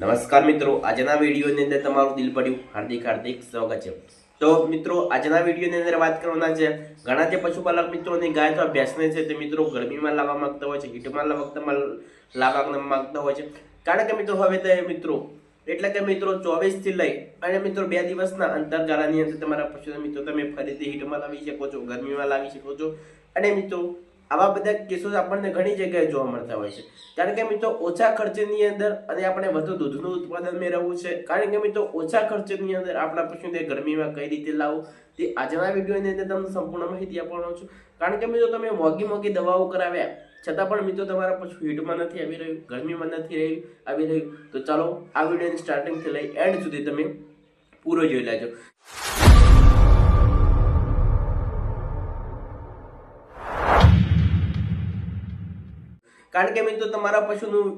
નમસ્કાર મિત્રો, આજના વિડીયોની અંદર તમારું દિલ પડ્યું હાર્દિક હાર્દિક સ્વાગત છે. તો મિત્રો, આજના વિડીયોની અંદર વાત કરવાના છે, ઘણા જે પશુપાલક મિત્રોની ગાય અથવા ભેંસને છે તે મિત્રો ગરમીમાં લાવવા માંગતા હોય છે, હીટમાં લાવવા લાવવા માંગતા હોય છે. કારણ કે મિત્રો, હવે તે મિત્રો, એટલે કે મિત્રો ચોવીસથી લઈ અને મિત્રો બે દિવસના અંતરગાળાની અંદર તમારા પશુ મિત્રો, તમે ફરીથી હીટમાં લાવી શકો છો, ગરમીમાં લાવી શકો છો. અને મિત્રો આવા બધા કેસો આપણને ઘણી જગ્યાએ જોવા મળતા હોય છે. કારણ કે મિત્રો, ઓછા ખર્ચની અંદર અને આપણે વધુ દૂધનું ઉત્પાદન મેળવવું છે. કારણ કે મિત્રો, ઓછા ખર્ચની અંદર આપણા પશુને ગરમીમાં કઈ રીતે લાવવું, તે આજના વિડીયોની અંદર તમને સંપૂર્ણ માહિતી આપવાનો છું. કારણ કે મિત્રો, તમે મોંઘી મોંઘી દવાઓ કરાવ્યા, છતાં પણ મિત્રો, તમારા પશુ હીટમાં નથી આવી રહ્યું, ગરમીમાં નથી રહ્યું આવી રહ્યું. તો ચાલો, આ વિડીયોની સ્ટાર્ટિંગથી લઈ એન્ડ સુધી તમે પૂરો જોઈ લેજો. કારણ કે મિત્રો તમારા પશુનું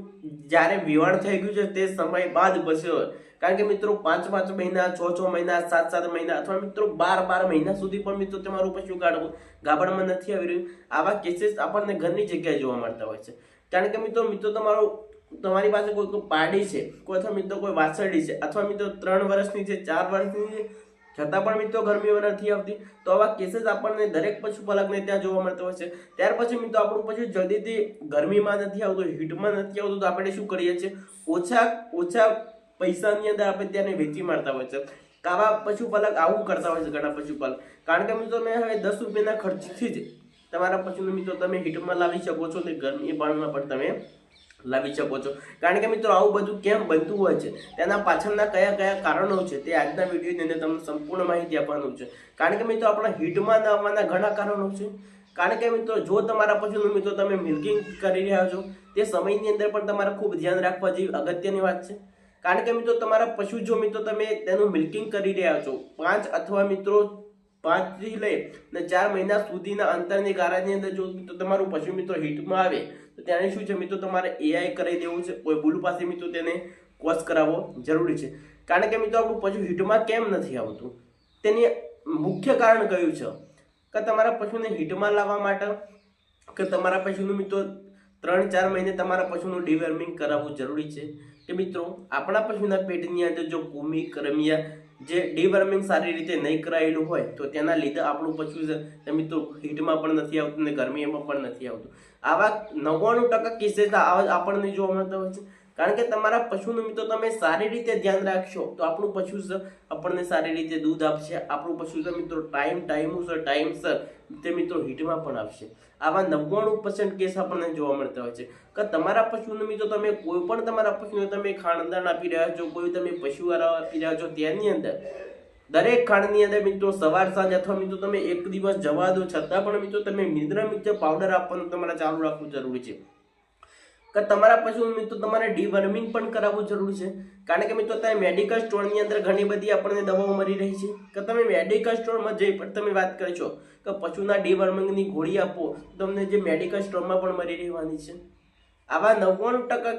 જ્યારે વિવાણ થઈ ગયું છે તે સમય બાદ બસ્યો કારણ કે મિત્રો પાંચ પાંચ મહિના, છ છ મહિના, સાત સાત મહિના અથવા મિત્રો બાર બાર મહિના સુધી પણ મિત્રો તમારું પશુ કાઢવું ગાબડમાં નથી આવી રહ્યું. આવા કેસીસ આપણને ઘરની જગ્યાએ જોવા મળતા હોય છે. કારણ કે મિત્રો મિત્રો તમારો, તમારી પાસે કોઈ પાડી છે, કોઈ અથવા મિત્રો કોઈ વાછરડી છે, અથવા મિત્રો ત્રણ વર્ષની છે, ચાર વર્ષની છે છતાં પણ મિત્રો ગરમીઓ નથી આવતી. તો આવા કેસીસ આપણને દરેક પશુપાલકને ત્યાં જોવા મળતો હોય છે. ત્યાર પછી મિત્રો આપણું પશુ જલ્દીથી ગરમીમાં નથી આવતું હીટમાં નથી આવતું, તો આપણે શું કરીએ છીએ? ઓછા ઓછા પૈસાની અંદર આપણે ત્યાંને વેચી મારતા હોય છે. કાવા પશુપાલક આવું કરતા હોય છે ઘણા પશુપાલક. કારણ કે મિત્રો મેં હવે દસ રૂપિયાના ખર્ચથી જ તમારા પશુને મિત્રો તમે હીટમાં લાવી શકો છો ને ગરમી પાણીમાં પણ તમે લાવી શકો છો. કારણ કે મિત્રો, આવું બધું કેમ બનતું હોય છે? તેના પાછળના કયા કયા કારણો છે તે આજના વિડીયોની અંદર તમને સંપૂર્ણ માહિતી આપવાનું છે. કારણ કે મિત્રો, આપણા હીટમાં ન આવવાના ઘણા કારણો છે. કારણ કે મિત્રો, જો તમારા પશુનું મિત્રો તમે મિલ્કિંગ કરી રહ્યા છો, તે સમયની અંદર પણ તમારે ખૂબ ધ્યાન રાખવા જેવી અગત્યની વાત છે. કારણ કે મિત્રો, તમારા પશુ જો મિત્રો તમે તેનું મિલ્કિંગ કરી રહ્યા છો, પાંચ અથવા મિત્રો પાંચથી લઈ અને ચાર મહિના સુધીના અંતરની ગારાની અંદર જો મિત્રો તમારું પશુ મિત્રો હિટમાં આવે, તો તેને શું છે મિત્રો તમારે એઆઈ કરી દેવું છે. કોઈ ભૂલ પાસે મિત્રો તેને કોર્સ કરાવવો જરૂરી છે. કારણ કે મિત્રો આપણું પશુ હિટમાં કેમ નથી આવતું? તેની મુખ્ય કારણ કયું છે? કે તમારા પશુને હિટમાં લાવવા માટે કે તમારા પશુનું મિત્રો ત્રણ ચાર મહિને તમારા પશુનું ડિવર્મિંગ કરાવવું જરૂરી છે? કે મિત્રો આપણા પશુના પેટની અંદર જો કુમી, કરમિયા જે ડીવર્મિંગ સારી રીતે નહીં કરાયેલું હોય, તો તેના લીધે આપણું પછી છે, તે હીટમાં પણ નથી આવતું ને ગરમીમાં પણ નથી આવતું. આવા નવ્વાણું ટકા કેસીસ આપણને જોવા મળતા હોય છે. કારણ કે તમારા પશુનું મિત્રો તમે સારી રીતે ધ્યાન રાખશો, તો આપણું પશુ આપણને સારી રીતે દૂધ આપશે. આપણું પશુ મિત્રો ટાઈમ ટાઈમસર ટાઈમસર તે મિત્રો હીટમાં પણ આપશે. આવા નવ્વાણું પર્સન્ટ કેસ આપણને જોવા મળતા હોય છે. કે તમારા પશુને મિત્રો તમે કોઈ પણ તમારા પશુને તમે ખાણદાન આપી રહ્યા છો, કોઈ તમે પશુ આપી રહ્યા છો, તેની અંદર દરેક ખાંડની અંદર મિત્રો સવાર સાંજ અથવા મિત્રો તમે એક દિવસ જવા દો, છતાં પણ મિત્રો તમે મિત્ર મિત્ર પાવડર આપવાનું તમારે ચાલુ રાખવું જરૂરી છે. કે તમારા પશુ મિત્રો તમારે ડીવર્મિંગ પણ કરાવવું જરૂરી છે. કારણ કે મિત્રો અત્યારે મેડિકલ સ્ટોરની અંદર ઘણી બધી આપણને દવાઓ મળી રહી છે. કે તમે મેડિકલ સ્ટોરમાં જઈ પણ તમે વાત કરશો કે પશુના ડીવર્મિંગની ગોળી આપો, તમને જે મેડિકલ સ્ટોરમાં પણ મળી રહેવાની છે. આવા નવ્વાણું ટકા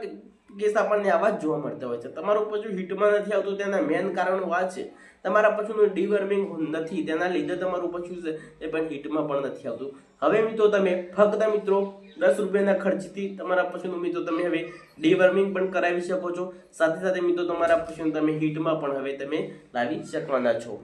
કેસ આપણને આવા જ જોવા મળતા હોય છે. તમારું પશુ હીટમાં નથી આવતું, તેના મેન કારણો આ છે. તમારા પશુનું ડીવર્મિંગ નથી, તેના લીધે તમારું પશુ છે એ પણ હીટમાં પણ નથી આવતું. હવે મિત્રો તમે, ફક્ત મિત્રો દસ રૂપિયાના ખર્ચથી તમારા પશુનું મિત્રો તમે હવે ડીવર્મિંગ પણ કરાવી શકો છો. સાથે સાથે મિત્રો, તમારા પશુને તમે હીટમાં પણ હવે તમે લાવી શકવાના છો.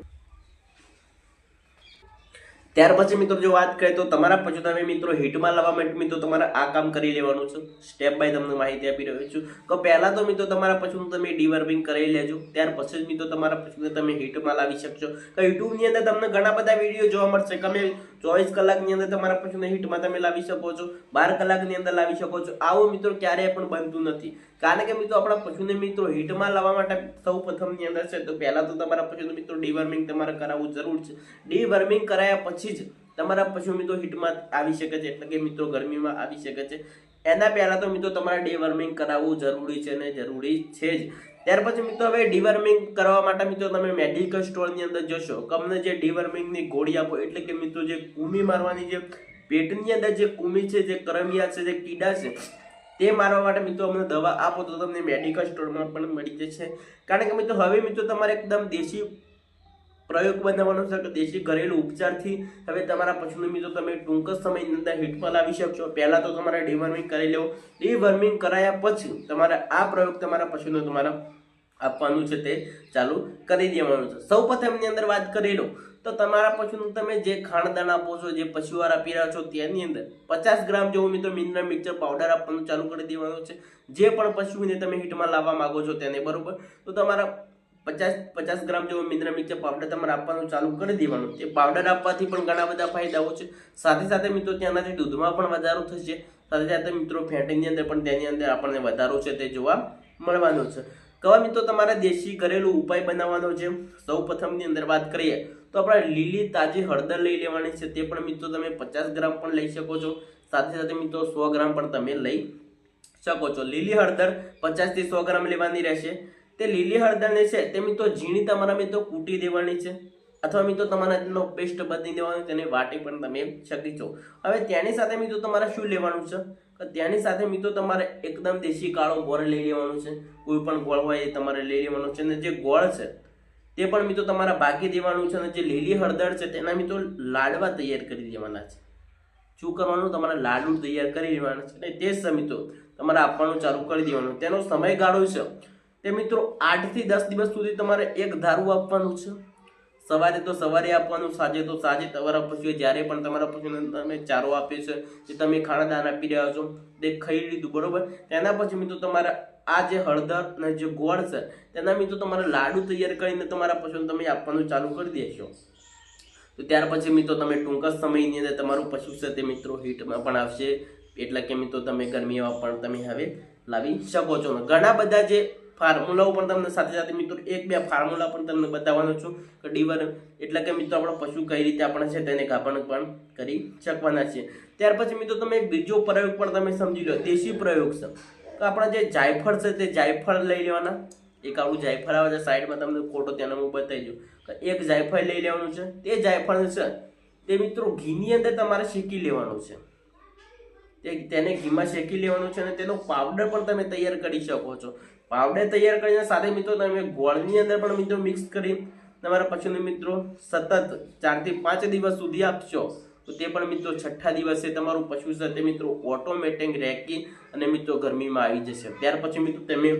ત્યાર પછી મિત્રો, જો વાત કરીએ તો તમારા પશુ તમે મિત્રો હિટમાં લાવવા માટે મિત્રો તમારે આ કામ કરી લેવાનું છે. સ્ટેપ બાય તમને માહિતી આપી રહ્યો છું. તો પહેલાં તો મિત્રો, તમારા પશુનું તમે ડીવર્મિંગ કરી લેજો. ત્યાર પછી જ મિત્રો, તમારા પશુને તમે હિટમાં લાવી શકશો. તો યુટ્યુબની અંદર તમને ઘણા બધા વીડિયો જોવા મળશે. કે તમે ચોવીસ કલાકની અંદર તમારા પશુને હિટમાં તમે લાવી શકો છો. બાર કલાકની અંદર લાવી શકો છો. આવું મિત્રો ક્યારેય પણ બનતું નથી. કારણ કે મિત્રો આપણા પશુને મિત્રો હિટમાં લાવવા માટે સૌ પ્રથમની અંદર છે. તો પહેલાં તો તમારા પશુને મિત્રો ડીવર્મિંગ તમારે કરાવવું જરૂર છે. ડીવર્મિંગ કરાયા પછી જ તમારા પશુ મિત્રો હિટમાં આવી શકે છે. એટલે કે મિત્રો ગરમીમાં આવી શકે છે. એના પહેલાં તો મિત્રો તમારે ડીવર્મિંગ કરાવવું જરૂરી છે ને જરૂરી છે જ. ત્યાર પછી મિત્રો હવે ડીવર્મિંગ કરવા માટે મિત્રો તમે મેડિકલ સ્ટોરની અંદર જશો. તમને જે ડીવર્મિંગની ગોળી આપો, એટલે કે મિત્રો જે કુમી મારવાની જે પેટની અંદર જે કુમી છે, જે કરમિયા છે, જે કીડા છે, તે મારવા માટે મિત્રો અમને દવા આપો તો તમને મેડિકલ સ્ટોરમાં પણ મળી જશે. કારણ કે મિત્રો હવે મિત્રો તમારે એકદમ દેશી પ્રયોગ બનાવવાનો છે કે દેશી ઘરેલું ઉપચારથી હવે તમારા પશુને મિત્રો તમે ટૂંક જ સમયની અંદર હિટમાં લાવી શકશો. પહેલાં તો તમારે ડીવર્મિંગ કરી લેવું. ડીવર્મિંગ કરાયા પછી તમારે આ પ્રયોગ તમારા પશુને તમારા આપવાનું છે તે ચાલુ કરી દેવાનું છે. સૌ પ્રથમની અંદર વાત કરી લો તો તમારા પશુનું તમે જે ખાણદાન આપો છો, જે પશુવાર આપી રહ્યા છો, તેની અંદર પચાસ ગ્રામ જેવું મિત્રો મિનરલ મિક્સર પાવડર આપવાનું ચાલુ કરી દેવાનું છે. જે પણ પશુને તમે હિટમાં લાવવા માંગો છો તેને બરાબર. તો તમારા પચાસ પચાસ ગ્રામ જેવો મિનરલ મિક્સર પાવડર તમારે આપવાનું ચાલુ કરી દેવાનું. તે પાવડર આપવાથી પણ ઘણા બધા ફાયદાઓ છે. સાથે સાથે મિત્રો ત્યાંનાથી દૂધમાં પણ વધારો થશે. સાથે સાથે મિત્રો ફેટીની અંદર પણ તેની અંદર આપણને વધારો છે તે જોવા મળવાનો છે. કવા મિત્રો તમારે દેશી ઘરેલું ઉપાય બનાવવાનો છે. સૌ પ્રથમની અંદર વાત કરીએ તો આપણે લીલી, તાજી હળદર લઈ લેવાની છે. તે પણ મિત્રો તમે પચાસ ગ્રામ પણ લઈ શકો છો. સાથે સાથે મિત્રો સો ગ્રામ પણ તમે લઈ શકો છો. લીલી હળદર પચાસથી સો ગ્રામ લેવાની રહેશે. તે લીલી હળદરને છે તે મિત્રો ઝીણી તમારા મિત્રો કૂટી દેવાની છે. અથવા મિત્રો તમારા તેનો પેસ્ટ બદલી દેવાનો તેને વાટી પણ તમે શકી છો. હવે તેની સાથે મિત્રો તમારે શું લેવાનું છે? તેની સાથે મિત્રો તમારે એકદમ દેશી કાળો ગોળ લઈ લેવાનો છે. કોઈ પણ ગોળ હોય એ તમારે લઈ લેવાનો છે. અને જે ગોળ છે તે પણ મિત્રો તમારા બાકી દેવાનું છે. અને જે લીલી હળદર છે તેના મિત્રો લાડવા તૈયાર કરી દેવાના છે. શું કરવાનું? તમારે લાડુ તૈયાર કરી દેવાના છે. અને તે જ મિત્રો તમારે આપવાનું ચાલુ કરી દેવાનું. તેનો સમયગાળો છે તે મિત્રો આઠથી દસ દિવસ સુધી તમારે એક ધારું આપવાનું છે. સવારે તો સવારે આપવાનું, સાંજે તો સાંજે તમારા પશુએ જ્યારે પણ તમારા પશુને તમે ચારો આપે છે, જે તમે ખાણાદાન આપી રહ્યા છો, તે ખાઈ લીધું, બરોબર? તેના પછી મિત્રો તમારા આ જે હળદર અને જે ગોળ છે, તેના મિત્રો તમારે લાડુ તૈયાર કરીને તમારા પશુને તમે આપવાનું ચાલુ કરી દેશો તો ત્યાર પછી મિત્રો તમે ટૂંક જ સમયની અંદર તમારું પશુ છે તે મિત્રો હીટમાં પણ આવશે. એટલે કે મિત્રો તમે ગરમીમાં પણ તમે હવે લાવી શકો છો. ઘણા બધા જે ફાર્મ્યુલાઓ પણ તમને સાથે સાથે મિત્રો એક બે ફાર્મ્યુલા પણ તમને બતાવવાનો છું કે ડીવર એટલે કે મિત્રો આપણો પશુ કઈ રીતે આપણે છે તેને ગાભણ પણ કરી શકવાના છે ત્યાર પછી મિત્રો તમે બીજો પ્રયોગ પણ તમે સમજી લો, દેશી પ્રયોગ છે. તો આપણા જે જાયફળ છે તે જાયફળ લઈ લેવાના. એક આવું જાયફળ આવે છે, સાઈડમાં તમને ફોટો તેનો હું બતાવી દઉં. કે એક જાયફળ લઈ લેવાનું છે, તે જાયફળ છે, તે મિત્રો ઘીની અંદર તમારે શેકી લેવાનું છે. તેને ઘીમાં શેકી લેવાનું છે અને તેનો પાવડર પણ તમે તૈયાર કરી શકો છો. પાવડર તૈયાર કરીને સાથે મિત્રો તમે ગોળની અંદર પણ મિત્રો મિક્સ કરી તમારા પશુને મિત્રો સતત ચારથી પાંચ દિવસ સુધી આપશો. તો તે પણ મિત્રો છઠ્ઠા દિવસે તમારું પશુ તે મિત્રો ઓટોમેટિક રેકી અને મિત્રો ગરમીમાં આવી જશે. ત્યાર પછી મિત્રો તમે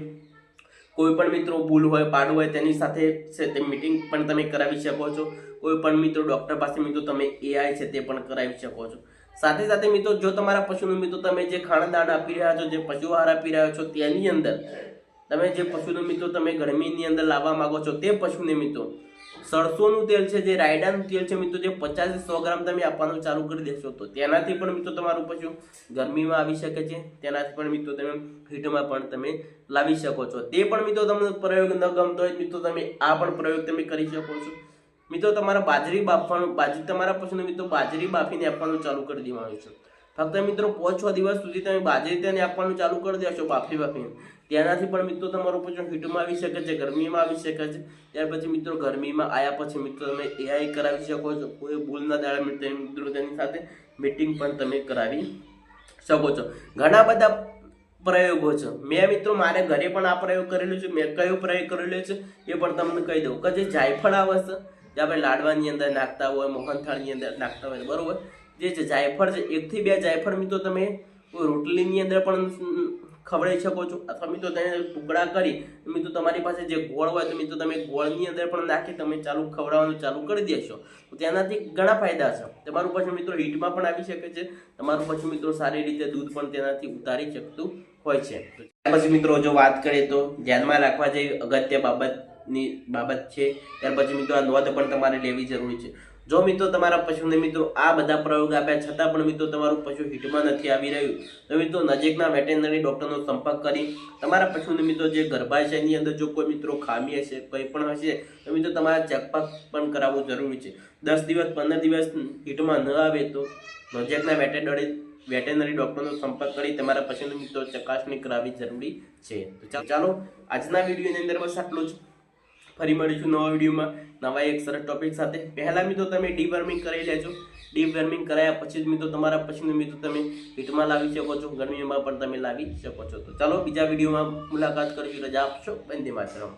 કોઈ પણ મિત્રો ભૂલ હોય, પાડું હોય તેની સાથે છે તે મિટિંગ પણ તમે કરાવી શકો છો. કોઈ પણ મિત્રો ડૉક્ટર પાસે મિત્રો તમે એઆઈ છે તે પણ કરાવી શકો છો. સાથે સાથે મિત્રો જો તમારા પશુનું મિત્રો તમે જે ખાણદાણ આપી રહ્યા છો, જે પશુ આહાર આપી રહ્યા છો તેની અંદર તમે જે પશુનું મિત્રો તમે ગરમીની અંદર લાવવા માગો છો તે પશુને મિત્રો, સરસોનું તેલ છે જે રાયડાનું તેલ છે મિત્રો જે પચાસ સો ગ્રામ તમે આપવાનું ચાલુ કરી દેશો તો તેનાથી પણ મિત્રો તમારું પશુ ગરમીમાં આવી શકે છે, તેનાથી પણ મિત્રો તમે હીટમાં પણ તમે લાવી શકો છો. તે પણ મિત્રો તમને પ્રયોગ ન ગમતો હોય મિત્રો તમે આ પણ પ્રયોગ તમે કરી શકો છો. મિત્રો તમારા બાજરી બાફવાનું, બાજરી તમારા પશુને મિત્રો બાજરી બાફીને આપવાનું ચાલુ કરી દેવાનું છે. ફક્ત મિત્રો પાંચ છ દિવસ સુધી તમે બાજરી તેને આપવાનું ચાલુ કરી દેશો બાફી બાફીને. તેનાથી પણ મિત્રો તમારું પશુ હીટમાં આવી શકે છે, ગરમીમાં આવી શકે છે. ત્યાર પછી મિત્રો ગરમીમાં આવ્યા પછી મિત્રો તમે એઆઈ કરાવી શકો છો. કોઈ ભૂલના દાડા મિત્રો મિત્રો તેની સાથે મીટિંગ પણ તમે કરાવી શકો છો. ઘણા બધા પ્રયોગો છે. મેં મિત્રો મારે ઘરે પણ આ પ્રયોગ કરેલો છે. મેં કયો પ્રયોગ કરેલો છે એ પણ તમને કહી દઉં. કે જે જાયફળ આવે છે, જે આપણે લાડવાની અંદર નાખતા હોય, મોહનથાળની અંદર નાખતા હોય, બરોબર? જે જાયફળ છે એકથી બે જાયફળ મિત્રો તમે રોટલીની અંદર પણ ખવડાવી શકો છો અથવા મિત્રો તેને ટુકડા કરી, મિત્રો તમારી પાસે જે ગોળ હોય તો મિત્રો તમે ગોળની અંદર પણ નાખી તમે ચાલુ ખવડાવવાનું ચાલુ કરી દેશો. તો તેનાથી ઘણા ફાયદા છે. તમારું પછી મિત્રો હીટમાં પણ આવી શકે છે. તમારું પછી મિત્રો સારી રીતે દૂધ પણ તેનાથી ઉતારી શકતું હોય છે. પછી મિત્રો જો વાત કરીએ તો ધ્યાનમાં રાખવા જેવી અગત્ય બાબતની બાબત છે. ત્યાર પછી મિત્રો આ નોંધ પણ તમારે લેવી જરૂરી છે. જો મિત્રો તમારા પશુને મિત્રો આ બધા પ્રયોગ આપ્યા છતાં પણ મિત્રો તમારું પશુ હિટમાં નથી આવી રહ્યું, તો મિત્રો નજીકના વેટેનરી ડોક્ટરનો સંપર્ક કરી તમારા પશુને મિત્રો જે ગર્ભાશયની અંદર જો કોઈ મિત્રો ખામી હશે, કંઈ પણ હશે, તો મિત્રો તમારે ચેકઅપ પણ કરાવવું જરૂરી છે. દસ દિવસ, પંદર દિવસ હિટમાં ન આવે તો નજીકના વેટેનરી વેટેનરી ડૉક્ટરનો સંપર્ક કરી તમારા પશુને મિત્રો ચકાસણી કરાવવી જરૂરી છે. તો ચાલો આજના વિડીયોની અંદર બસ આટલું જ. ફરી મળીશું નવા વિડીયોમાં. નવા એક સરસ ટોપિક સાથે. પહેલા મિત્રો તમે ડીવર્મિંગ કરી લેજો. ડીવર્મિંગ કરાયા પછી જ મિત્રો તમારા પછીનું મિત્રો તમે હીટમાં લાવી શકો છો. ગરમીમાં પણ તમે લાવી શકો છો. તો ચાલો બીજા વિડીયોમાં મુલાકાત કરીશું. રજા આપશો. વંદે માતરમ.